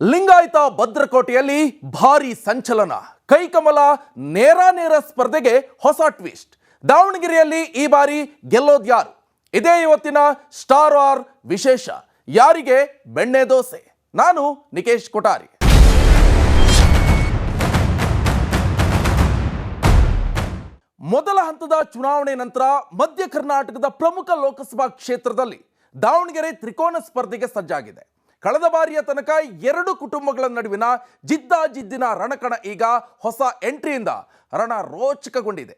ಲಿಂಗಾಯತ ಭದ್ರಕೋಟೆಯಲ್ಲಿ ಭಾರಿ ಸಂಚಲನ. ಕೈಕಮಲ ನೇರ ನೇರ ಸ್ಪರ್ಧೆಗೆ ಹೊಸ ಟ್ವಿಸ್ಟ್. ದಾವಣಗೆರೆಯಲ್ಲಿ ಈ ಬಾರಿ ಗೆಲ್ಲೋದ್ಯಾರು ಇದೇ ಇವತ್ತಿನ ಸ್ಟಾರ್ ಆರ್ ವಿಶೇಷ. ಯಾರಿಗೆ? ಬೆಣ್ಣೆ ದೋಸೆ. ನಾನು ನಿಕೇಶ್ ಕೊಠಾರಿ. ಮೊದಲ ಹಂತದ ಚುನಾವಣೆ ನಂತರ ಮಧ್ಯ ಕರ್ನಾಟಕದ ಪ್ರಮುಖ ಲೋಕಸಭಾ ಕ್ಷೇತ್ರದಲ್ಲಿ ದಾವಣಗೆರೆ ತ್ರಿಕೋನ ಸ್ಪರ್ಧೆಗೆ ಸಜ್ಜಾಗಿದೆ. ಕಳೆದ ಬಾರಿಯ ತನಕ ಎರಡು ಕುಟುಂಬಗಳ ನಡುವಿನ ಜಿದ್ದಾಜಿದ್ದಿನ ರಣಕಣ ಈಗ ಹೊಸ ಎಂಟ್ರಿಯಿಂದ ರಣ ರೋಚಕಗೊಂಡಿದೆ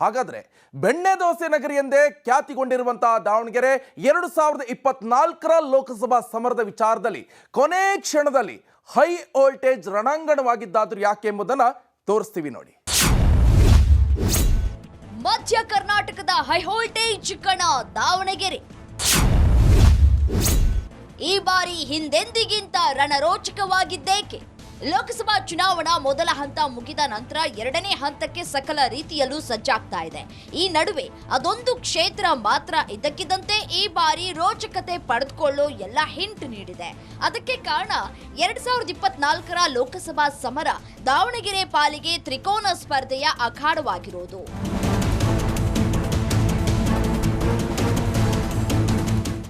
ಹಾಗಾದರೆ ಬೆಣ್ಣೆ ದೋಸೆ ನಗರಿ ಎಂದೇ ಖ್ಯಾತಿಗೊಂಡಿರುವಂತಹ ದಾವಣಗೆರೆ ಎರಡು ಸಾವಿರದ ಇಪ್ಪತ್ನಾಲ್ಕರ ಲೋಕಸಭಾ ಸಮರದ ವಿಚಾರದಲ್ಲಿ ಕೊನೆ ಕ್ಷಣದಲ್ಲಿ ಹೈ ವೋಲ್ಟೇಜ್ ರಣಾಂಗಣವಾಗಿದ್ದಾದರೂ ಯಾಕೆ ಎಂಬುದನ್ನು ತೋರಿಸ್ತೀವಿ ನೋಡಿ. ಮಧ್ಯ ಕರ್ನಾಟಕದ ಹೈ ವೋಲ್ಟೇಜ್ ಕಣ ದಾವಣಗೆರೆ. ಈ ಬಾರಿ ಹಿಂದೆಂದಿಗಿಂತ ರಣರೋಚಕವಾಗಿದ್ದೇಕೆ? ಲೋಕಸಭಾ ಚುನಾವಣಾ ಮೊದಲ ಹಂತ ಮುಗಿದ ನಂತರ ಎರಡನೇ ಹಂತಕ್ಕೆ ಸಕಲ ರೀತಿಯಲ್ಲೂ ಸಜ್ಜಾಗ್ತಾ ಇದೆ. ಈ ನಡುವೆ ಅದೊಂದು ಕ್ಷೇತ್ರ ಮಾತ್ರ ಇದ್ದಕ್ಕಿದ್ದಂತೆ ಈ ಬಾರಿ ರೋಚಕತೆ ಪಡೆದುಕೊಳ್ಳೋ ಎಲ್ಲ ಹಿಂಟ್ ನೀಡಿದೆ. ಅದಕ್ಕೆ ಕಾರಣ ಎರಡ್ ಸಾವಿರದ ಇಪ್ಪತ್ನಾಲ್ಕರ ಲೋಕಸಭಾ ಸಮರ ದಾವಣಗೆರೆ ಪಾಲಿಗೆ ತ್ರಿಕೋನ ಸ್ಪರ್ಧೆಯ ಅಖಾಡವಾಗಿರೋದು.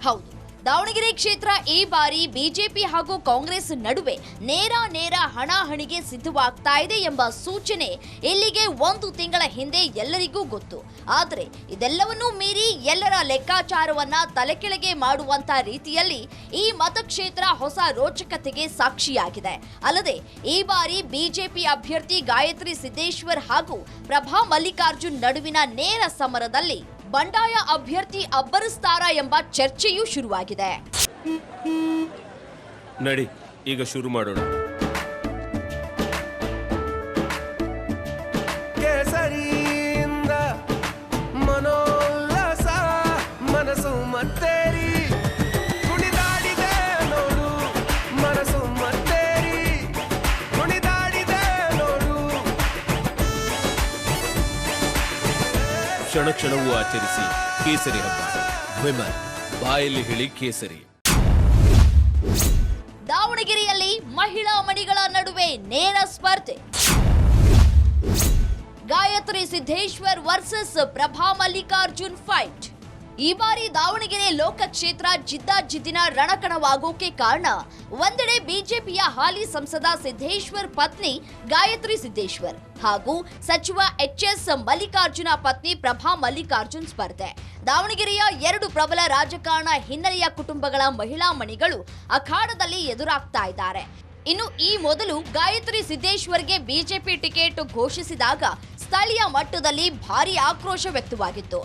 ಹೌದು. ದಾವಣಗೆರೆ ಕ್ಷೇತ್ರ ಈ ಬಾರಿ ಬಿಜೆಪಿ ಹಾಗೂ ಕಾಂಗ್ರೆಸ್ ನಡುವೆ ನೇರ ನೇರ ಹಣಾಹಣಿಗೆ ಸಿದ್ಧವಾಗ್ತಾ ಇದೆ ಎಂಬ ಸೂಚನೆ ಇಲ್ಲಿಗೆ ಒಂದು ತಿಂಗಳ ಹಿಂದೆ ಎಲ್ಲರಿಗೂ ಗೊತ್ತು. ಆದರೆ ಇದೆಲ್ಲವನ್ನೂ ಮೀರಿ ಎಲ್ಲರ ಲೆಕ್ಕಾಚಾರವನ್ನ ತಲೆಕೆಳಗೆ ಮಾಡುವಂತ ರೀತಿಯಲ್ಲಿ ಈ ಮತಕ್ಷೇತ್ರ ಹೊಸ ರೋಚಕತೆಗೆ ಸಾಕ್ಷಿಯಾಗಿದೆ. ಅಲ್ಲದೆ ಈ ಬಾರಿ ಬಿಜೆಪಿ ಅಭ್ಯರ್ಥಿ ಗಾಯತ್ರಿ ಸಿದ್ದೇಶ್ವರ್ ಹಾಗೂ ಪ್ರಭಾ ಮಲ್ಲಿಕಾರ್ಜುನ್ ನಡುವಿನ ನೇರ ಸಮರದಲ್ಲಿ ಬಂಡಾಯ ಅಭ್ಯರ್ಥಿ ಅಬ್ಬರಿಸ್ತಾರಾ ಎಂಬ ಚರ್ಚೆಯೂ ಶುರುವಾಗಿದೆ. ನಡಿ ಈಗ ಶುರು ಮಾಡೋಣ. ಕ್ಷಣ ಕ್ಷಣವೂ ಆಚರಿಸಿ ಕೇಸರಿ ಹಬ್ಬ. ವಿಮಲ್, ಬಾಯಲ್ಲಿ ಹೇಳಿ ಕೇಸರಿ. ದಾವಣಗೆರೆಯಲ್ಲಿ ಮಹಿಳಾ ಮಣಿಗಳ ನಡುವೆ ನೇರ ಸ್ಪರ್ಧೆ. ಗಾಯತ್ರಿ ಸಿದ್ದೇಶ್ವರ್ ವರ್ಸಸ್ ಪ್ರಭಾ ಮಲ್ಲಿಕಾರ್ಜುನ್ ಫೈಟ್ ಈ ಬಾರಿ ದಾವಣಗೆರೆ ಲೋಕಕ್ಷೇತ್ರ ಜಿದ್ದಾಜಿದ್ದಿನ ರಣಕಣವಾಗೋಕೆ ಕಾರಣ ಒಂದೆಡೆ ಬಿಜೆಪಿಯ ಹಾಲಿ ಸಂಸದ ಸಿದ್ದೇಶ್ವರ್ ಪತ್ನಿ ಗಾಯತ್ರಿ ಸಿದ್ದೇಶ್ವರ್ ಹಾಗೂ ಸಚಿವ ಎಚ್ ಎಸ್ ಮಲ್ಲಿಕಾರ್ಜುನ ಪತ್ನಿ ಪ್ರಭಾ ಮಲ್ಲಿಕಾರ್ಜುನ್ ಸ್ಪರ್ಧೆ. ದಾವಣಗೆರೆಯ ಎರಡು ಪ್ರಬಲ ರಾಜಕಾರಣ ಹಿನ್ನೆಲೆಯ ಕುಟುಂಬಗಳ ಮಹಿಳಾ ಮಣಿಗಳು ಅಖಾಡದಲ್ಲಿ ಎದುರಾಗ್ತಾ ಇದ್ದಾರೆ. ಇನ್ನು ಈ ಮೊದಲು ಗಾಯತ್ರಿ ಸಿದ್ದೇಶ್ವರ್ಗೆ ಬಿಜೆಪಿ ಟಿಕೆಟ್ ಘೋಷಿಸಿದಾಗ ಸ್ಥಳೀಯ ಮಟ್ಟದಲ್ಲಿ ಭಾರೀ ಆಕ್ರೋಶ ವ್ಯಕ್ತವಾಗಿತ್ತು.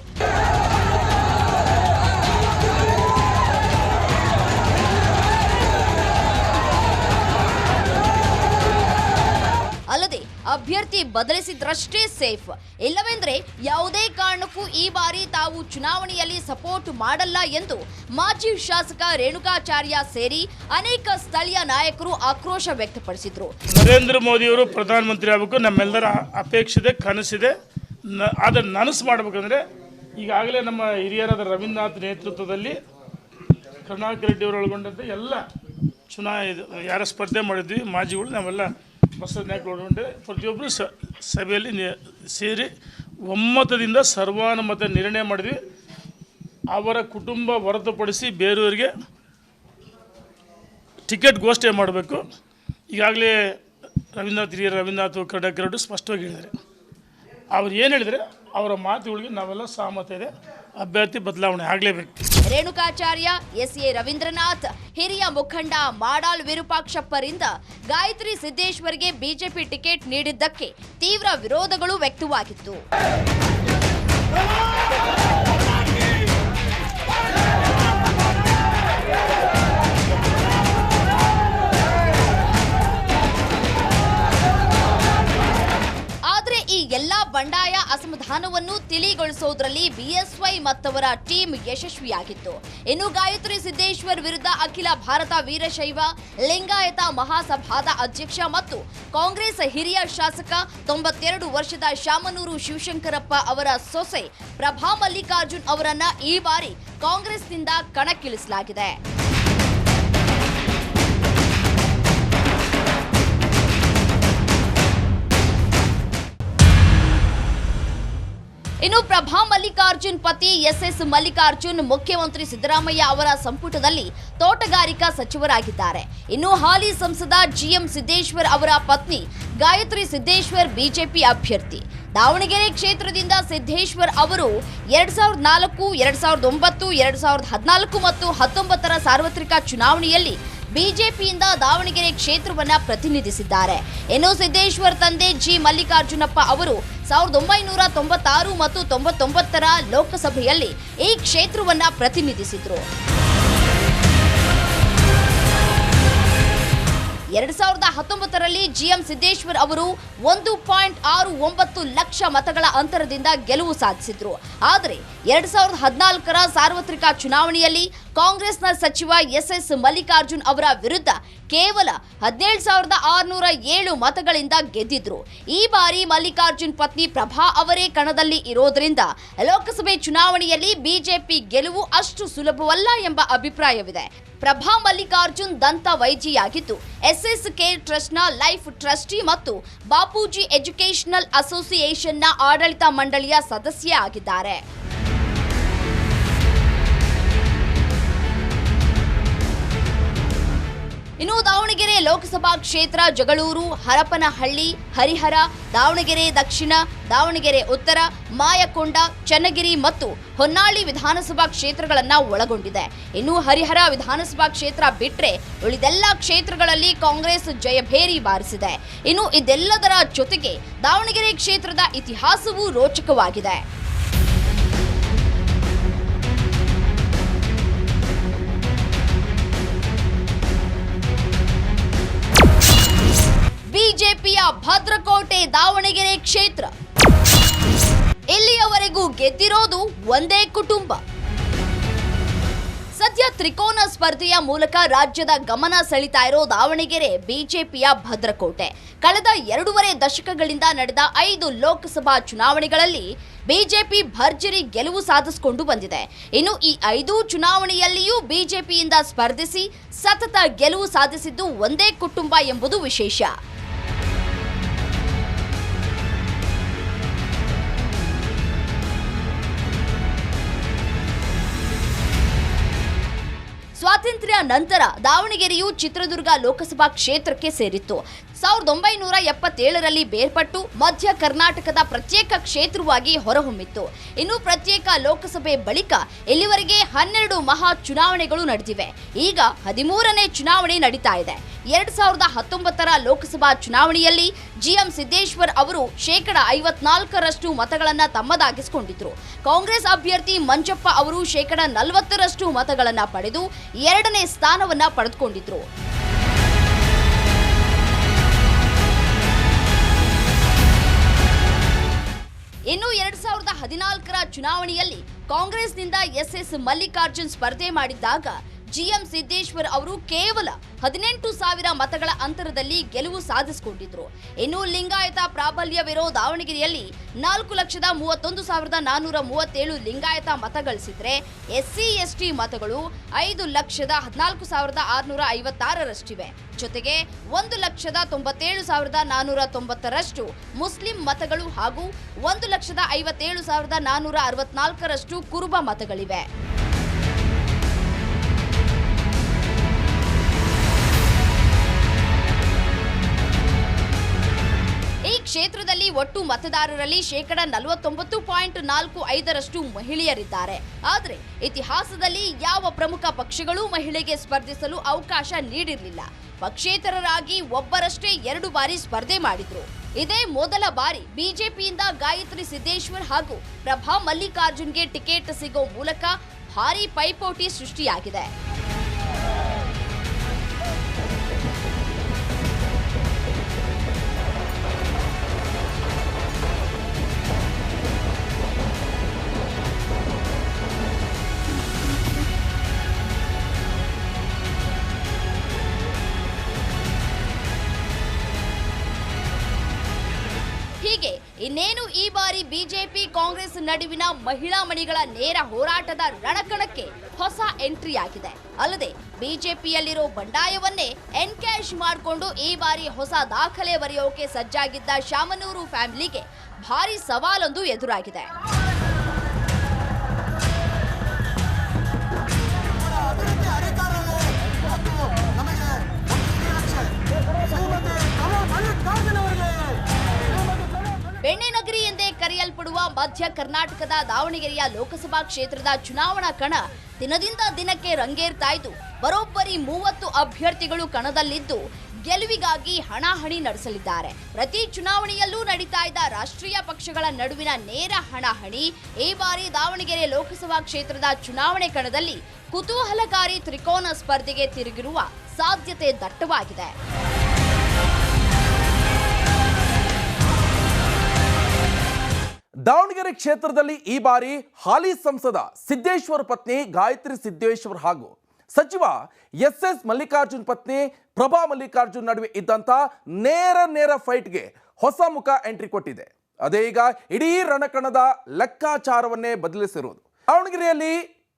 ಅಲ್ಲದೆ ಅಭ್ಯರ್ಥಿ ಬದಲಿಸಿದ್ರಷ್ಟೇ ಸೇಫ್ ಇಲ್ಲವೆಂದ್ರೆ ಯಾವುದೇ ಕಾರಣಕ್ಕೂ ಈ ಬಾರಿ ತಾವು ಚುನಾವಣೆಯಲ್ಲಿ ಸಪೋರ್ಟ್ ಮಾಡಲ್ಲ ಎಂದು ಮಾಜಿ ಶಾಸಕ ರೇಣುಕಾಚಾರ್ಯ ಸೇರಿ ಅನೇಕ ಸ್ಥಳೀಯ ನಾಯಕರು ಆಕ್ರೋಶ ವ್ಯಕ್ತಪಡಿಸಿದ್ರು. ನರೇಂದ್ರ ಮೋದಿಯವರು ಪ್ರಧಾನಮಂತ್ರಿ ಆಗಬೇಕು, ನಮ್ಮೆಲ್ಲರ ಅಪೇಕ್ಷಿದೆ, ಕನಸಿದೆ. ಅದನ್ನು ನನಸು ಮಾಡಬೇಕಂದ್ರೆ ಈಗಾಗಲೇ ನಮ್ಮ ಹಿರಿಯರಾದ ರವೀಂದ್ರನಾಥ್ ನೇತೃತ್ವದಲ್ಲಿ ಕರುಣಾಕರ್ ರೆಡ್ಡಿ ಅವರು ಒಳಗೊಂಡಂತೆ ಎಲ್ಲ ಚುನಾ ಇದು, ಯಾರ ಸ್ಪರ್ಧೆ ಮಾಡಿದ್ವಿ, ಮಾಜಿಗಳು, ನಾವೆಲ್ಲ ಒಳಗೊಂಡೆ ಪ್ರತಿಯೊಬ್ಬರು ಸಭೆಯಲ್ಲಿ ಸೇರಿ ಒಮ್ಮತದಿಂದ ಸರ್ವಾನುಮತ ನಿರ್ಣಯ ಮಾಡಿದ್ವಿ. ಅವರ ಕುಟುಂಬ ಹೊರತುಪಡಿಸಿ ಬೇರೆಯವರಿಗೆ ಟಿಕೆಟ್ ಘೋಷಣೆ ಮಾಡಬೇಕು. ಈಗಾಗಲೇ ರವೀಂದ್ರನಾಥ್ ಹಿರಿಯ ರವೀಂದ್ರನಾಥ್ ಕರ್ನಾಟಕ ಸ್ಪಷ್ಟವಾಗಿ ಹೇಳಿದ್ದಾರೆ. ಅವ್ರು ಏನು ಹೇಳಿದರೆ ಅವರ ಮಾತುಗಳಿಗೆ ನಾವೆಲ್ಲ ಸಹಮತ ಇದೆ. ಅಭ್ಯರ್ಥಿ ಬದಲಾವಣೆ ಆಗಲೇಬೇಕು. ರೇಣುಕಾಚಾರ್ಯ ಎಸ್ ಎ ರವೀಂದ್ರನಾಥ್, ಹಿರಿಯ ಮುಖಂಡ ಮಾಡಾಳ್ ವಿರೂಪಾಕ್ಷಪ್ಪರಿಂದ ಗಾಯತ್ರಿ ಸಿದ್ದೇಶ್ವರ್ಗೆ ಬಿಜೆಪಿ ಟಿಕೆಟ್ ನೀಡಿದ್ದಕ್ಕೆ ತೀವ್ರ ವಿರೋಧಗಳು ವ್ಯಕ್ತವಾಗಿತ್ತು. ಅಸಮಾಧಾನವನ್ನು ತಿಳಿಗೊಳಿಸೋದ್ರಲ್ಲಿ ಬಿಎಸ್ವೈ ಮತ್ತವರ ಟೀಮ್ ಯಶಸ್ವಿಯಾಗಿತ್ತು. ಇನ್ನು ಗಾಯತ್ರಿ ಸಿದ್ದೇಶ್ವರ್ ವಿರುದ್ಧ ಅಖಿಲ ಭಾರತ ವೀರಶೈವ, ಲಿಂಗಾಯತ ಮಹಾಸಭಾದ ಅಧ್ಯಕ್ಷ ಮತ್ತು ಕಾಂಗ್ರೆಸ್ ಹಿರಿಯ ಶಾಸಕ ತೊಂಬತ್ತೆರಡು ವರ್ಷದ ಶಾಮನೂರು ಶಿವಶಂಕರಪ್ಪ ಅವರ ಸೊಸೆ ಪ್ರಭಾ ಮಲ್ಲಿಕಾರ್ಜುನ್ ಅವರನ್ನ ಈ ಬಾರಿ ಕಾಂಗ್ರೆಸ್ನಿಂದ ಕಣಕ್ಕಿಳಿಸಲಾಗಿದೆ. ಪ್ರಭಾ ಮಲ್ಲಿಕಾರ್ಜುನ್ ಪತಿ ಎಸ್ ಎಸ್ ಮಲ್ಲಿಕಾರ್ಜುನ್, ಮುಖ್ಯಮಂತ್ರಿ ಸಿದ್ದರಾಮಯ್ಯ ಅವರ ಸಂಪುಟದಲ್ಲಿ ತೋಟಗಾರಿಕಾ ಸಚಿವರಾಗಿದ್ದಾರೆ. ಇನ್ನು ಹಾಲಿ ಸಂಸದ ಜಿಎಂ ಸಿದ್ದೇಶ್ವರ್ ಅವರ ಪತ್ನಿ ಗಾಯತ್ರಿ ಸಿದ್ದೇಶ್ವರ್ ಬಿಜೆಪಿ ಅಭ್ಯರ್ಥಿ. ದಾವಣಗೆರೆ ಕ್ಷೇತ್ರದಿಂದ ಸಿದ್ದೇಶ್ವರ್ ಅವರು ಎರಡ್ ಸಾವಿರದ ನಾಲ್ಕು, ಎರಡ್ ಸಾವಿರದ ಒಂಬತ್ತು, ಎರಡ್ ಸಾವಿರದ ಹದಿನಾಲ್ಕು ಮತ್ತು ಹತ್ತೊಂಬತ್ತರ ಸಾರ್ವತ್ರಿಕ ಚುನಾವಣೆಯಲ್ಲಿ ಬಿಜೆಪಿಯಿಂದ ದಾವಣಗೆರೆ ಕ್ಷೇತ್ರವನ್ನ ಪ್ರತಿನಿಧಿಸಿದ್ದಾರೆ. ಎನ್ನು ಸಿದ್ದೇಶ್ವರ್ ತಂದೆ ಜಿ ಮಲ್ಲಿಕಾರ್ಜುನಪ್ಪ ಅವರು ಸಾವಿರದ ಒಂಬೈನೂರ ತೊಂಬತ್ತಾರು ಮತ್ತು ತೊಂಬತ್ತೊಂಬತ್ತರ ಲೋಕಸಭೆಯಲ್ಲಿ ಈ ಕ್ಷೇತ್ರವನ್ನ ಪ್ರತಿನಿಧಿಸಿದ್ರು. ಎರಡ್ ಸಾವಿರದ ಹತ್ತೊಂಬತ್ತರಲ್ಲಿ ಜಿಎಂ ಸಿದ್ದೇಶ್ವರ್ ಅವರು ಒಂದು ಪಾಯಿಂಟ್ ಆರು ಒಂಬತ್ತು ಲಕ್ಷ ಮತಗಳ ಅಂತರದಿಂದ ಗೆಲುವು ಸಾಧಿಸಿದ್ರು. ಆದರೆ ಎರಡ್ ಸಾವಿರದ ಹದಿನಾಲ್ಕರ ಸಾರ್ವತ್ರಿಕ ಚುನಾವಣೆಯಲ್ಲಿ ಕಾಂಗ್ರೆಸ್ನ ಸಚಿವ ಎಸ್ ಎಸ್ ಮಲ್ಲಿಕಾರ್ಜುನ್ ಅವರ ವಿರುದ್ಧ ಕೇವಲ ಹದಿನೇಳು ಸಾವಿರದ ಆರುನೂರ ಏಳು ಮತಗಳಿಂದ ಗೆದ್ದಿದ್ರು. ಈ ಬಾರಿ ಮಲ್ಲಿಕಾರ್ಜುನ್ ಪತ್ನಿ ಪ್ರಭಾ ಅವರೇ ಕಣದಲ್ಲಿ ಇರೋದ್ರಿಂದ ಲೋಕಸಭೆ ಚುನಾವಣೆಯಲ್ಲಿ ಬಿಜೆಪಿ ಗೆಲುವು ಅಷ್ಟು ಸುಲಭವಲ್ಲ ಎಂಬ ಅಭಿಪ್ರಾಯವಿದೆ. ಪ್ರಭಾ ಮಲ್ಲಿಕಾರ್ಜುನ್ ದಂತ ವೈದ್ಯೆಯಾಗಿದ್ದು ಎಸ್ಎಸ್ ಕೇರ್ ಟ್ರಸ್ಟ್ನ ಲೈಫ್ ಟ್ರಸ್ಟಿ ಮತ್ತು ಬಾಪೂಜಿ ಎಜುಕೇಷನಲ್ ಅಸೋಸಿಯೇಷನ್ನ ಆಡಳಿತ ಮಂಡಳಿಯ ಸದಸ್ಯ ಆಗಿದ್ದಾರೆ. ಇನ್ನು ದಾವಣಗೆರೆ ಲೋಕಸಭಾ ಕ್ಷೇತ್ರ, ಜಗಳೂರು, ಹರಪನಹಳ್ಳಿ, ಹರಿಹರ, ದಾವಣಗೆರೆ ದಕ್ಷಿಣ, ದಾವಣಗೆರೆ ಉತ್ತರ, ಮಾಯಕೊಂಡ, ಚನ್ನಗಿರಿ ಮತ್ತು ಹೊನ್ನಾಳಿ ವಿಧಾನಸಭಾ ಕ್ಷೇತ್ರಗಳನ್ನು ಒಳಗೊಂಡಿದೆ. ಇನ್ನು ಹರಿಹರ ವಿಧಾನಸಭಾ ಕ್ಷೇತ್ರ ಬಿಟ್ಟರೆ ಉಳಿದೆಲ್ಲ ಕ್ಷೇತ್ರಗಳಲ್ಲಿ ಕಾಂಗ್ರೆಸ್ ಜಯಭೇರಿ ಬಾರಿಸಿದೆ. ಇನ್ನು ಇದೆಲ್ಲದರ ಜೊತೆಗೆ ದಾವಣಗೆರೆ ಕ್ಷೇತ್ರದ ಇತಿಹಾಸವೂ ರೋಚಕವಾಗಿದೆ. ಭದ್ರಕೋಟೆ ದಾವಣಗೆರೆ ಕ್ಷೇತ್ರ. ಇಲ್ಲಿಯವರೆಗೂ ಗೆದ್ದಿರೋದು ಒಂದೇ ಕುಟುಂಬ. ಸದ್ಯ ತ್ರಿಕೋನ ಸ್ಪರ್ಧೆಯ ಮೂಲಕ ರಾಜ್ಯದ ಗಮನ ಸೆಳಿತಾ ಇರೋ ದಾವಣಗೆರೆ ಬಿಜೆಪಿಯ ಭದ್ರಕೋಟೆ. ಕಳೆದ ಎರಡೂವರೆ ದಶಕಗಳಿಂದ ನಡೆದ ಐದು ಲೋಕಸಭಾ ಚುನಾವಣೆಗಳಲ್ಲಿ ಬಿಜೆಪಿ ಭರ್ಜರಿ ಗೆಲುವು ಸಾಧಿಸಿಕೊಂಡು ಬಂದಿದೆ. ಇನ್ನು ಈ ಐದು ಚುನಾವಣೆಯಲ್ಲಿಯೂ ಬಿಜೆಪಿಯಿಂದ ಸ್ಪರ್ಧಿಸಿ ಸತತ ಗೆಲುವು ಸಾಧಿಸಿದ್ದು ಒಂದೇ ಕುಟುಂಬ ಎಂಬುದು ವಿಶೇಷ. ಸ್ವಾತಂತ್ರ್ಯ ನಂತರ ದಾವಣಗೆರೆಯು ಚಿತ್ರದುರ್ಗ ಲೋಕಸಭಾ ಕ್ಷೇತ್ರಕ್ಕೆ ಸೇರಿತ್ತು. ಸಾವಿರದ ಒಂಬೈನೂರ ಎಪ್ಪತ್ತೇಳರಲ್ಲಿ ಬೇರ್ಪಟ್ಟು ಮಧ್ಯ ಕರ್ನಾಟಕದ ಪ್ರತ್ಯೇಕ ಕ್ಷೇತ್ರವಾಗಿ ಹೊರಹೊಮ್ಮಿತ್ತು. ಇನ್ನು ಪ್ರತ್ಯೇಕ ಲೋಕಸಭೆ ಬಳಿಕ ಇಲ್ಲಿವರೆಗೆ ಹನ್ನೆರಡು ಮಹಾ ಚುನಾವಣೆಗಳು ನಡೆದಿವೆ. ಈಗ ಹದಿಮೂರನೇ ಚುನಾವಣೆ ನಡೀತಾ ಇದೆ. ಎರಡ್ ಸಾವಿರದ ಹತ್ತೊಂಬತ್ತರ ಲೋಕಸಭಾ ಚುನಾವಣೆಯಲ್ಲಿ ಜಿಎಂ ಸಿದ್ದೇಶ್ವರ್ ಅವರು ಶೇಕಡ ಐವತ್ನಾಲ್ಕರಷ್ಟು ಮತಗಳನ್ನು ತಮ್ಮದಾಗಿಸಿಕೊಂಡಿದ್ರು. ಕಾಂಗ್ರೆಸ್ ಅಭ್ಯರ್ಥಿ ಮಂಜಪ್ಪ ಅವರು ಶೇಕಡ ನಲವತ್ತರಷ್ಟು ಮತಗಳನ್ನು ಪಡೆದು ಎರಡನೇ ಸ್ಥಾನವನ್ನು ಪಡೆದುಕೊಂಡಿದ್ರು. ಇನ್ನು ಎರಡ್ ಸಾವಿರದ ಹದಿನಾಲ್ಕರ ಚುನಾವಣೆಯಲ್ಲಿ ಕಾಂಗ್ರೆಸ್ನಿಂದ ಎಸ್ ಎಸ್ ಮಲ್ಲಿಕಾರ್ಜುನ್ ಸ್ಪರ್ಧೆ ಮಾಡಿದ್ದಾಗ ಜಿಎಂ ಸಿದ್ದೇಶ್ವರ್ ಅವರು ಕೇವಲ ಹದಿನೆಂಟು ಸಾವಿರ ಮತಗಳ ಅಂತರದಲ್ಲಿ ಗೆಲುವು ಸಾಧಿಸಿಕೊಂಡಿದ್ರು. ಇನ್ನು ಲಿಂಗಾಯತ ಪ್ರಾಬಲ್ಯವಿರೋ ದಾವಣಗೆರೆಯಲ್ಲಿ ನಾಲ್ಕು ಲಕ್ಷದ ಮೂವತ್ತೊಂದು ಸಾವಿರದ ನಾನ್ನೂರ ಮೂವತ್ತೇಳು ಲಿಂಗಾಯತ ಮತ ಗಳಿಸಿದ್ರೆ ಎಸ್ಸಿ, ಎಸ್ಟಿ ಮತಗಳು ಐದು ಲಕ್ಷದ ಹದಿನಾಲ್ಕು ಸಾವಿರದ ಆರುನೂರ ಐವತ್ತಾರರಷ್ಟಿವೆ. ಜೊತೆಗೆ ಒಂದು ಲಕ್ಷದ ತೊಂಬತ್ತೇಳು ಸಾವಿರದ ನಾನ್ನೂರ ತೊಂಬತ್ತರಷ್ಟು ಮುಸ್ಲಿಂ ಮತಗಳು ಹಾಗೂ ಒಂದು ಲಕ್ಷದ ಐವತ್ತೇಳು ಸಾವಿರದ ನಾನ್ನೂರ ಅರವತ್ನಾಲ್ಕರಷ್ಟು ಕುರುಬ ಮತಗಳಿವೆ. ಒಟ್ಟು ಮತದಾರರಲ್ಲಿ ಶೇಕಡ ನಲವತ್ತೊಂಬತ್ತು ಪಾಯಿಂಟ್ ನಾಲ್ಕು ಐದರಷ್ಟು ಮಹಿಳೆಯರಿದ್ದಾರೆ. ಆದರೆ ಇತಿಹಾಸದಲ್ಲಿ ಯಾವ ಪ್ರಮುಖ ಪಕ್ಷಗಳು ಮಹಿಳೆಗೆ ಸ್ಪರ್ಧಿಸಲು ಅವಕಾಶ ನೀಡಿರಲಿಲ್ಲ. ಪಕ್ಷೇತರರಾಗಿ ಒಬ್ಬರಷ್ಟೇ ಎರಡು ಬಾರಿ ಸ್ಪರ್ಧೆ ಮಾಡಿದ್ರು. ಇದೇ ಮೊದಲ ಬಾರಿ ಬಿಜೆಪಿಯಿಂದ ಗಾಯತ್ರಿ ಸಿದ್ದೇಶ್ವರ್ ಹಾಗೂ ಪ್ರಭಾ ಮಲ್ಲಿಕಾರ್ಜುನ್ಗೆ ಟಿಕೆಟ್ ಸಿಗೋ ಮೂಲಕ ಭಾರೀ ಪೈಪೋಟಿ ಸೃಷ್ಟಿಯಾಗಿದೆ. ಇನ್ನೇನು ಈ ಬಾರಿ ಬಿಜೆಪಿ ಕಾಂಗ್ರೆಸ್ ನಡುವಿನ ಮಹಿಳಾ ಮಣಿಗಳ ನೇರ ಹೋರಾಟದ ರಣಕಣಕ್ಕೆ ಹೊಸ ಎಂಟ್ರಿ ಆಗಿದೆ. ಅಲ್ಲದೆ ಬಿಜೆಪಿಯಲ್ಲಿರೋ ಬಂಡಾಯವನ್ನೇ ಎನ್ಕ್ಯಾಶ್ ಮಾಡಿಕೊಂಡು ಈ ಬಾರಿ ಹೊಸ ದಾಖಲೆ ಬರೆಯೋಕೆ ಸಜ್ಜಾಗಿದ್ದ ಶಾಮನೂರು ಫ್ಯಾಮಿಲಿಗೆ ಭಾರಿ ಸವಾಲೊಂದು ಎದುರಾಗಿದೆ. ಮಧ್ಯ ಕರ್ನಾಟಕದ ದಾವಣಗೆರೆಯ ಲೋಕಸಭಾ ಕ್ಷೇತ್ರದ ಚುನಾವಣಾ ಕಣ ದಿನದಿಂದ ದಿನಕ್ಕೆ ರಂಗೇರ್ತಾ ಇದ್ದು, ಬರೋಬ್ಬರಿ ಮೂವತ್ತು ಅಭ್ಯರ್ಥಿಗಳು ಕಣದಲ್ಲಿದ್ದು, ಗೆಲುವಿಗಾಗಿ ಹಣಾಹಣಿ ನಡೆಸಲಿದ್ದಾರೆ. ಪ್ರತಿ ಚುನಾವಣೆಯಲ್ಲೂ ನಡೀತಾ ಇದ್ದ ರಾಷ್ಟ್ರೀಯ ಪಕ್ಷಗಳ ನಡುವಿನ ನೇರ ಹಣಾಹಣಿ, ಈ ಬಾರಿ ದಾವಣಗೆರೆ ಲೋಕಸಭಾ ಕ್ಷೇತ್ರದ ಚುನಾವಣೆ ಕಣದಲ್ಲಿ ಕುತೂಹಲಕಾರಿ ತ್ರಿಕೋನ ಸ್ಪರ್ಧೆಗೆ ತಿರುಗಿರುವ ಸಾಧ್ಯತೆ ದಟ್ಟವಾಗಿದೆ. ದಾವಣಗೆರೆ ಕ್ಷೇತ್ರದಲ್ಲಿ ಈ ಬಾರಿ ಹಾಲಿ ಸಂಸದ ಸಿದ್ದೇಶ್ವರ ಪತ್ನಿ ಗಾಯತ್ರಿ ಸಿದ್ದೇಶ್ವರ್ ಹಾಗೂ ಸಚಿವ ಎಸ್ ಎಸ್ ಮಲ್ಲಿಕಾರ್ಜುನ್ ಪತ್ನಿ ಪ್ರಭಾ ಮಲ್ಲಿಕಾರ್ಜುನ್ ನಡುವೆ ಇದ್ದಂಥ ನೇರ ನೇರ ಫೈಟ್ಗೆ ಹೊಸ ಮುಖ ಎಂಟ್ರಿ ಕೊಟ್ಟಿದೆ. ಅದೇ ಈಗ ಇಡೀ ರಣಕಣದ ಲೆಕ್ಕಾಚಾರವನ್ನೇ ಬದಲಿಸಿರುವುದು. ದಾವಣಗೆರೆಯಲ್ಲಿ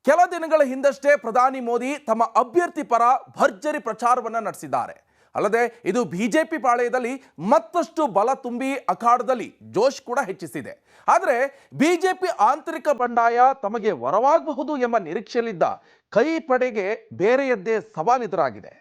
ಕೆಲ ದಿನಗಳ ಹಿಂದಷ್ಟೇ ಪ್ರಧಾನಿ ಮೋದಿ ತಮ್ಮ ಅಭ್ಯರ್ಥಿ ಪರ ಭರ್ಜರಿ ಪ್ರಚಾರವನ್ನ ನಡೆಸಿದ್ದಾರೆ. ಅಲ್ಲದೆ ಇದು ಬಿಜೆಪಿ ಪಾಳೆಯದಲ್ಲಿ ಮತ್ತಷ್ಟು ಬಲ ತುಂಬಿ ಅಖಾಡದಲ್ಲಿ ಜೋಶ್ ಕೂಡ ಹೆಚ್ಚಿಸಿದೆ. ಆದರೆ ಬಿಜೆಪಿ ಆಂತರಿಕ ಬಂಡಾಯ ತಮಗೆ ವರವಾಗಬಹುದು ಎಂಬ ನಿರೀಕ್ಷೆಯಲ್ಲಿದ್ದ ಕೈ ಪಡೆಗೆ ಬೇರೆಯದ್ದೇ ಸವಾಲೆದುರಾಗಿದೆ.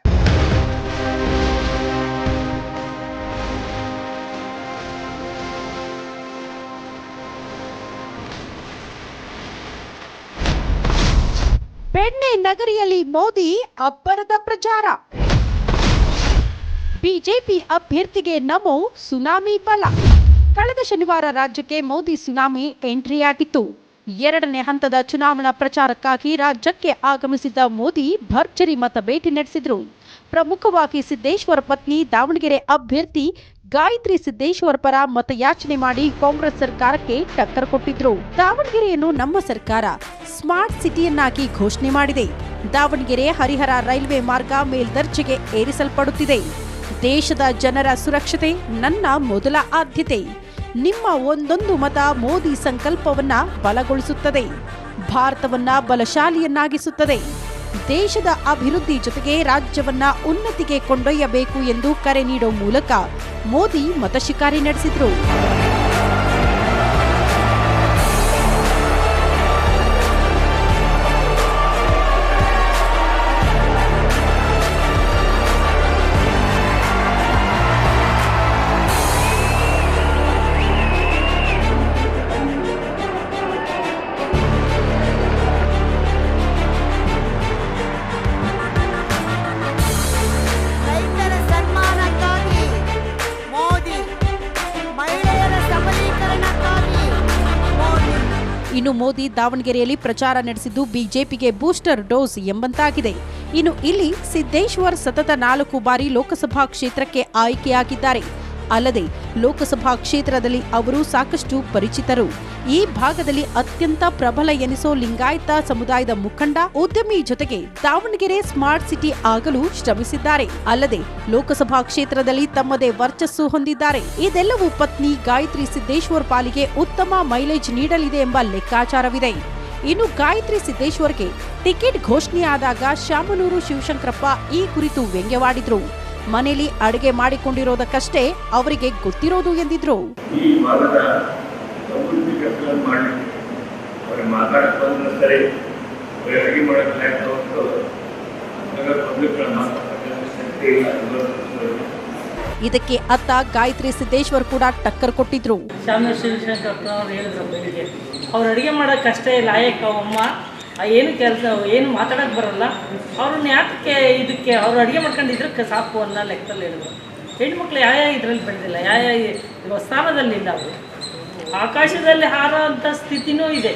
ಬೆಣ್ಣೆ ನಗರಿಯಲ್ಲಿ ಮೋದಿ ಅಬ್ಬರದ ಪ್ರಚಾರ. ಬಿಜೆಪಿ ಅಭ್ಯರ್ಥಿಗೆ ನಮೋ ಸುನಾಮಿ ಬಲ. ಕಳೆದ ಶನಿವಾರ ರಾಜ್ಯಕ್ಕೆ ಮೋದಿ ಸುನಾಮಿ ಎಂಟ್ರಿಯಾಗಿತ್ತು ಎರಡನೇ ಹಂತದ ಚುನಾವಣಾ ಪ್ರಚಾರಕ್ಕಾಗಿ ರಾಜ್ಯಕ್ಕೆ ಆಗಮಿಸಿದ್ದ ಮೋದಿ ಭರ್ಜರಿ ಮತ ಭೇಟಿ ನಡೆಸಿದ್ರು. ಪ್ರಮುಖವಾಗಿ ಸಿದ್ದೇಶ್ವರ ಪತ್ನಿ ದಾವಣಗೆರೆ ಅಭ್ಯರ್ಥಿ ಗಾಯತ್ರಿ ಸಿದ್ದೇಶ್ವರ ಪರ ಮತಯಾಚನೆ ಮಾಡಿ ಕಾಂಗ್ರೆಸ್ ಸರ್ಕಾರಕ್ಕೆ ಟಕ್ಕರ್ ಕೊಟ್ಟಿದ್ರು. ದಾವಣಗೆರೆಯನ್ನು ನಮ್ಮ ಸರ್ಕಾರ ಸ್ಮಾರ್ಟ್ ಸಿಟಿಯನ್ನಾಗಿ ಘೋಷಣೆ ಮಾಡಿದೆ. ದಾವಣಗೆರೆ ಹರಿಹರ ರೈಲ್ವೆ ಮಾರ್ಗ ಮೇಲ್ದರ್ಜೆಗೆ ಏರಿಸಲ್ಪಡುತ್ತಿದೆ. ದೇಶದ ಜನರ ಸುರಕ್ಷತೆ ನನ್ನ ಮೊದಲ ಆದ್ಯತೆ. ನಿಮ್ಮ ಒಂದೊಂದು ಮತ ಮೋದಿ ಸಂಕಲ್ಪವನ್ನ ಬಲಗೊಳಿಸುತ್ತದೆ. ಭಾರತವನ್ನ ಬಲಶಾಲಿಯನ್ನಾಗಿಸುತ್ತದೆ. ದೇಶದ ಅಭಿವೃದ್ಧಿ ಜೊತೆಗೆ ರಾಜ್ಯವನ್ನ ಉನ್ನತಿಗೆ ಕೊಂಡೊಯ್ಯಬೇಕು ಎಂದು ಕರೆ ನೀಡೋ ಮೂಲಕ ಮೋದಿ ಮತಶಿಕಾರಿ ನಡೆಸಿದ್ರು. ಮೋದಿ ದಾವಣಗೆರೆಯಲ್ಲಿ ಪ್ರಚಾರ ನಡೆಸಿದ್ದು ಬಿಜೆಪಿಗೆ ಬೂಸ್ಟರ್ ಡೋಸ್ ಎಂಬಂತಾಗಿದೆ. ಇನ್ನು ಇಲ್ಲಿ ಸಿದ್ದೇಶ್ವರ್ ಸತತ ನಾಲ್ಕು ಬಾರಿ ಲೋಕಸಭಾ ಕ್ಷೇತ್ರಕ್ಕೆ ಆಯ್ಕೆಯಾಗಿದ್ದಾರೆ. ಅಲ್ಲದೆ ಲೋಕಸಭಾ ಕ್ಷೇತ್ರದಲ್ಲಿ ಅವರು ಸಾಕಷ್ಟು ಪರಿಚಿತರು. ಈ ಭಾಗದಲ್ಲಿ ಅತ್ಯಂತ ಪ್ರಬಲ ಎನಿಸೋ ಲಿಂಗಾಯತ ಸಮುದಾಯದ ಮುಖಂಡ ಉದ್ಯಮಿ ಜೊತೆಗೆ ದಾವಣಗೆರೆ ಸ್ಮಾರ್ಟ್ ಸಿಟಿ ಆಗಲು ಶ್ರಮಿಸಿದ್ದಾರೆ. ಅಲ್ಲದೆ ಲೋಕಸಭಾ ಕ್ಷೇತ್ರದಲ್ಲಿ ತಮ್ಮದೇ ವರ್ಚಸ್ಸು ಹೊಂದಿದ್ದಾರೆ. ಇದೆಲ್ಲವೂ ಪತ್ನಿ ಗಾಯತ್ರಿ ಸಿದ್ದೇಶ್ವರ್ ಪಾಲಿಗೆ ಉತ್ತಮ ಮೈಲೇಜ್ ನೀಡಲಿದೆ ಎಂಬ ಲೆಕ್ಕಾಚಾರವಿದೆ. ಇನ್ನು ಗಾಯತ್ರಿ ಸಿದ್ದೇಶ್ವರ್ಗೆ ಟಿಕೆಟ್ ಘೋಷಣೆಯಾದಾಗ ಶಾಮನೂರು ಶಿವಶಂಕರಪ್ಪ ಈ ಕುರಿತು ವ್ಯಂಗ್ಯವಾಡಿದ್ರು. ಮನೆಯಲ್ಲಿ ಅಡುಗೆ ಮಾಡಿಕೊಂಡಿರೋದಕ್ಕಷ್ಟೇ ಅವರಿಗೆ ಗೊತ್ತಿರೋದು ಎಂದಿದ್ರು. ಇದಕ್ಕೆ ಅತ್ತ ಗಾಯತ್ರಿ ಸಿದ್ದೇಶ್ವರ್ ಕೂಡ ಟಕ್ಕರ್ ಕೊಟ್ಟಿದ್ರು. ಅವ್ರು ಅಡುಗೆ ಮಾಡೋಕ್ಕಷ್ಟೇ ಲಾಯಕ್ಕ ಅಮ್ಮ. ಏನು ಕೆಲಸ, ಏನು ಮಾತಾಡೋಕೆ ಬರೋಲ್ಲ. ಅವ್ರನ್ನ ಯಾಕೆ ಇದಕ್ಕೆ ಅವ್ರು ಅಡುಗೆ ಮಾಡ್ಕೊಂಡಿದ್ರೆ ಸಾಕು ಅನ್ನೋ ಲೆಕ್ಕದಲ್ಲಿ ಹೇಳಿದ್ರು. ಹೆಣ್ಮಕ್ಳು ಯಾವ ಇದರಲ್ಲಿ ಬೆಳೆದಿಲ್ಲ, ಯಾವ ಯಾವ ಸ್ಥಾನದಲ್ಲಿಲ್ಲ ಅವರು ಆಕಾಶದಲ್ಲಿ ಹಾರೋ ಅಂಥ ಸ್ಥಿತಿನೂ ಇದೆ.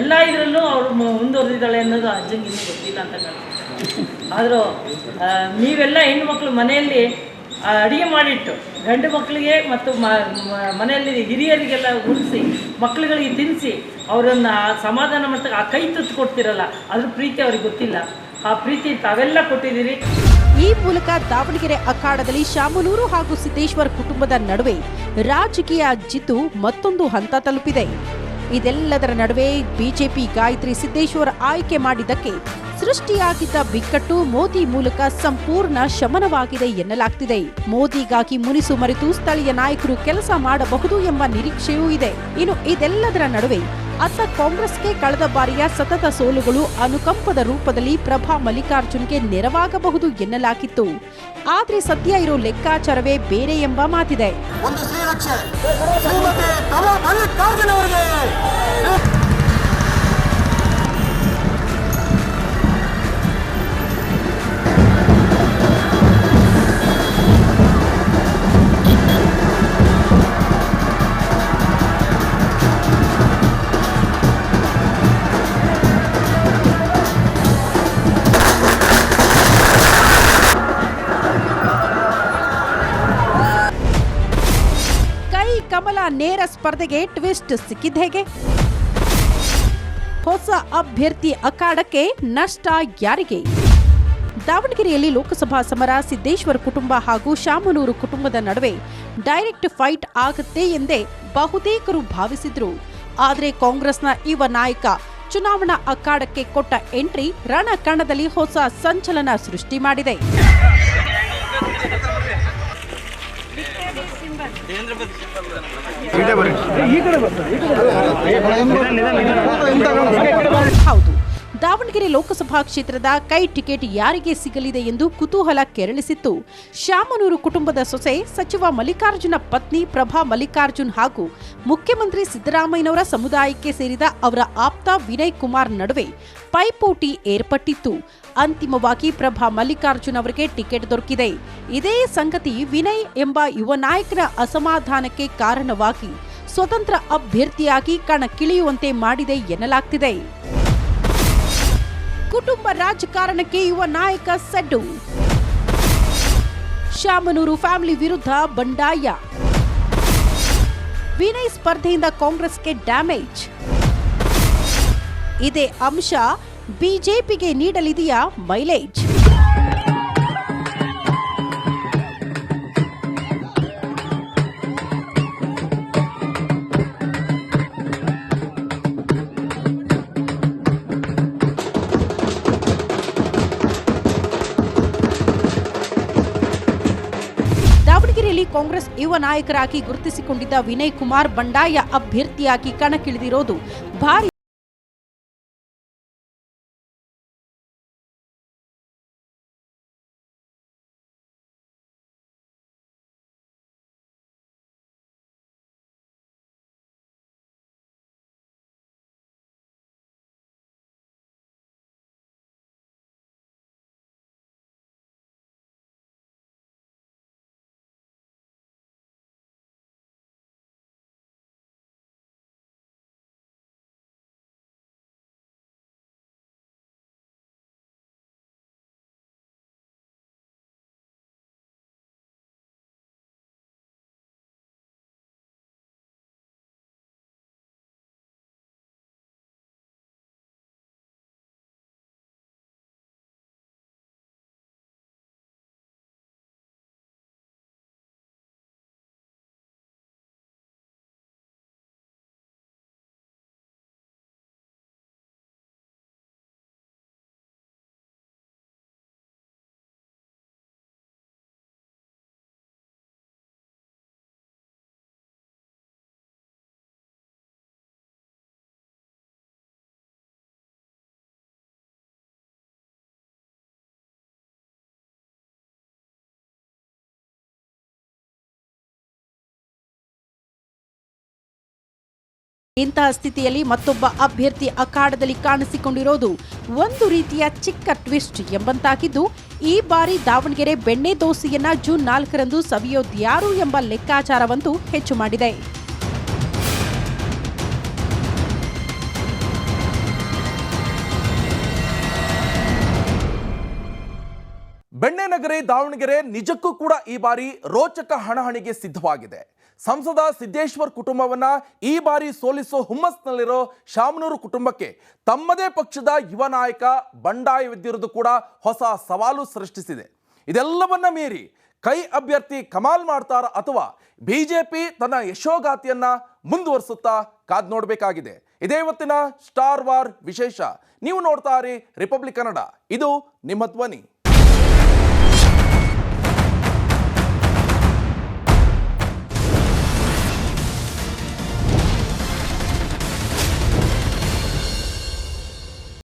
ಎಲ್ಲ ಇದರಲ್ಲೂ ಅವರು ಮುಂದುವರೆದಿದ್ದಾಳೆ ಅನ್ನೋದು ಅಜ್ಜಂಗೆ ಗೊತ್ತಿಲ್ಲ ಅಂತ ಕಾಣ್ತಾರೆ ಆದರೂ ನೀವೆಲ್ಲ ಹೆಣ್ಮಕ್ಳು ಮನೆಯಲ್ಲಿ ಅಡಿಗೆ ಮಾಡಿಟ್ಟು, ಗಂಡು ಮಕ್ಕಳಿಗೆ ಮತ್ತು ಮನೆಯಲ್ಲಿ ಹಿರಿಯರಿಗೆಲ್ಲ ಉಣಿಸಿ ಮಕ್ಕಳುಗಳಿಗೆ ತಿನ್ನಿಸಿ ಅವರನ್ನು ಸಮಾಧಾನ ಮಾಡ್ತಾ ಆ ಕೈ ತುತ್ತು ಕೊಡ್ತಿರಲ್ಲ, ಅದ್ರ ಪ್ರೀತಿ ಅವ್ರಿಗೆ ಗೊತ್ತಿಲ್ಲ. ಆ ಪ್ರೀತಿ ತಾವೆಲ್ಲ ಕೊಟ್ಟಿದ್ದೀರಿ. ಈ ಮೂಲಕ ದಾವಣಗೆರೆ ಅಖಾಡದಲ್ಲಿ ಶಾಮನೂರು ಹಾಗೂ ಸಿದ್ದೇಶ್ವರ್ ಕುಟುಂಬದ ನಡುವೆ ರಾಜಕೀಯ ಜಿದ್ದು ಮತ್ತೊಂದು ಹಂತ ತಲುಪಿದೆ. ಇದೆಲ್ಲದರ ನಡುವೆ ಬಿಜೆಪಿ ಗಾಯತ್ರಿ ಸಿದ್ದೇಶ್ವರ್ ಆಯ್ಕೆ ಮಾಡಿದ್ದಕ್ಕೆ ಸೃಷ್ಟಿಯಾಗಿದ್ದ ಬಿಕ್ಕಟ್ಟು ಮೋದಿ ಮೂಲಕ ಸಂಪೂರ್ಣ ಶಮನವಾಗಿದೆ ಎನ್ನಲಾಗ್ತಿದೆ. ಮೋದಿಗಾಗಿ ಮುನಿಸು ಮರೆತು ಸ್ಥಳೀಯ ನಾಯಕರು ಕೆಲಸ ಮಾಡಬಹುದು ಎಂಬ ನಿರೀಕ್ಷೆಯೂ ಇದೆ. ಇನ್ನು ಇದೆಲ್ಲದರ ನಡುವೆ ಅತ್ತ ಕಾಂಗ್ರೆಸ್ಗೆ ಕಳೆದ ಬಾರಿಯ ಸತತ ಸೋಲುಗಳು ಅನುಕಂಪದ ರೂಪದಲ್ಲಿ ಪ್ರಭಾ ಮಲ್ಲಿಕಾರ್ಜುನ್ಗೆ ನೆರವಾಗಬಹುದು ಎನ್ನಲಾಗಿತ್ತು. ಆದ್ರೆ ಸದ್ಯ ಇರೋ ಲೆಕ್ಕಾಚಾರವೇ ಬೇರೆ ಎಂಬ ಮಾತಿದೆ. ನೇರ ಸ್ಪರ್ಧೆಗೆ ಟ್ವಿಸ್ಟ್ ಸಿಕ್ಕಿದ್ದೇಗೆ ಹೊಸ ಅಭ್ಯರ್ಥಿ ಅಖಾಡಕ್ಕೆ ನಷ್ಟ ಯಾರಿಗೆ? ದಾವಣಗೆರೆಯಲ್ಲಿ ಲೋಕಸಭಾ ಸಮರ, ಸಿದ್ದೇಶ್ವರ ಕುಟುಂಬ ಹಾಗೂ ಶಾಮನೂರು ಕುಟುಂಬದ ನಡುವೆ ಡೈರೆಕ್ಟ್ ಫೈಟ್ ಆಗುತ್ತೆ ಎಂದೇ ಬಹುತೇಕರು ಭಾವಿಸಿದ್ರು. ಆದರೆ ಕಾಂಗ್ರೆಸ್ನ ಯುವ ನಾಯಕ ಚುನಾವಣಾ ಅಖಾಡಕ್ಕೆ ಕೊಟ್ಟ ಎಂಟ್ರಿ ರಣಕಣದಲ್ಲಿ ಹೊಸ ಸಂಚಲನ ಸೃಷ್ಟಿ ಮಾಡಿದೆ. ಹೌದು. ದಾವಣಗೆರೆ ಲೋಕಸಭಾ ಕ್ಷೇತ್ರದ ಕೈ ಟಿಕೆಟ್ ಯಾರಿಗೆ ಸಿಗಲಿದೆ ಎಂದು ಕುತೂಹಲ ಕೆರಳಿಸಿತ್ತು. ಶಾಮನೂರು ಕುಟುಂಬದ ಸೊಸೆ ಸಚಿವ ಮಲ್ಲಿಕಾರ್ಜುನ ಪತ್ನಿ ಪ್ರಭಾ ಮಲ್ಲಿಕಾರ್ಜುನ್ ಹಾಗೂ ಮುಖ್ಯಮಂತ್ರಿ ಸಿದ್ದರಾಮಯ್ಯನವರ ಸಮುದಾಯಕ್ಕೆ ಸೇರಿದ ಅವರ ಆಪ್ತ ವಿನಯ್ ಕುಮಾರ್ ನಡುವೆ ಪೈಪೋಟಿ ಏರ್ಪಟ್ಟಿತ್ತು. ಅಂತಿಮವಾಗಿ ಪ್ರಭಾ ಮಲ್ಲಿಕಾರ್ಜುನ್ ಅವರಿಗೆ ಟಿಕೆಟ್ ದೊರಕಿದೆ. ಇದೇ ಸಂಗತಿ ವಿನಯ್ ಎಂಬ ಯುವ ನಾಯಕರ ಅಸಮಾಧಾನಕ್ಕೆ ಕಾರಣವಾಗಿ ಸ್ವತಂತ್ರ ಅಭ್ಯರ್ಥಿಯಾಗಿ ಕಣಕ್ಕಿಳಿಯುವಂತೆ ಮಾಡಿದೆ ಎನ್ನಲಾಗ್ತಿದೆ. ಕುಟುಂಬ ರಾಜಕಾರಣಕ್ಕೆ ಯುವ ನಾಯಕ ಸಡ್ಡು. ಶಾಮನೂರು ಫ್ಯಾಮಿಲಿ ವಿರುದ್ಧ ಬಂಡಾಯ. ವಿನಯ್ ಸ್ಪರ್ಧೆಯಿಂದ ಕಾಂಗ್ರೆಸ್ಗೆ ಡ್ಯಾಮೇಜ್. ಇದೇ ಅಂಶ. ಬಿಜೆಪಿಗೆ ನೀಡಲಿದೆಯಾ ಮೈಲೇಜ್? ದಾವಣಗೆರೆಯಲ್ಲಿ ಕಾಂಗ್ರೆಸ್ ಯುವ ನಾಯಕರಾಗಿ ಗುರುತಿಸಿಕೊಂಡಿದ್ದ ವಿನಯ್ ಕುಮಾರ್ ಬಂಡಾಯ ಅಭ್ಯರ್ಥಿಯಾಗಿ ಕಣಕ್ಕಿಳಿದಿರೋದು ಭಾರಿ ಇಂತಹ ಸ್ಥಿತಿಯಲ್ಲಿ ಮತ್ತೊಬ್ಬ ಅಭ್ಯರ್ಥಿ ಅಖಾಡದಲ್ಲಿ ಕಾಣಿಸಿಕೊಂಡಿರೋದು ಒಂದು ರೀತಿಯ ಚಿಕ್ಕ ಟ್ವಿಸ್ಟ್ ಎಂಬಂತಾಗಿದ್ದು, ಈ ಬಾರಿ ದಾವಣಗೆರೆ ಬೆಣ್ಣೆ ದೋಸೆಯನ್ನ ಜೂನ್ ನಾಲ್ಕರಂದು ಸವಿಯೋದ್ಯಾರು ಎಂಬ ಲೆಕ್ಕಾಚಾರವಂತೂ ಹೆಚ್ಚು ಮಾಡಿದೆ. ದಾವಣಗೆರೆ ನಿಜಕ್ಕೂ ಕೂಡ ಈ ಬಾರಿ ರೋಚಕ ಹಣಹಣಿಗೆ ಸಿದ್ಧವಾಗಿದೆ. ಸಂಸದ ಸಿದ್ದೇಶ್ವರ್ ಕುಟುಂಬವನ್ನ ಈ ಬಾರಿ ಸೋಲಿಸೋ ಹುಮ್ಮಸ್ನಲ್ಲಿರೋ ಶಾಮನೂರು ಕುಟುಂಬಕ್ಕೆ ತಮ್ಮದೇ ಪಕ್ಷದ ಯುವ ನಾಯಕ ಬಂಡಾಯವಿದ್ದಿರುವುದು ಕೂಡ ಹೊಸ ಸವಾಲು ಸೃಷ್ಟಿಸಿದೆ. ಇದೆಲ್ಲವನ್ನ ಮೀರಿ ಕೈ ಅಭ್ಯರ್ಥಿ ಕಮಾಲ್ ಮಾಡ್ತಾರ ಅಥವಾ ಬಿಜೆಪಿ ತನ್ನ ಯಶೋಗಾತಿಯನ್ನ ಮುಂದುವರಿಸುತ್ತಾ ಕಾದ್ ನೋಡಬೇಕಾಗಿದೆ. ಇದೇ ಇವತ್ತಿನ ಸ್ಟಾರ್ ವಾರ್ ವಿಶೇಷ. ನೀವು ನೋಡ್ತಾ ಇರಿ ರಿಪಬ್ಲಿಕ್ ಕನ್ನಡ. ಇದು ನಿಮ್ಮ ಧ್ವನಿ.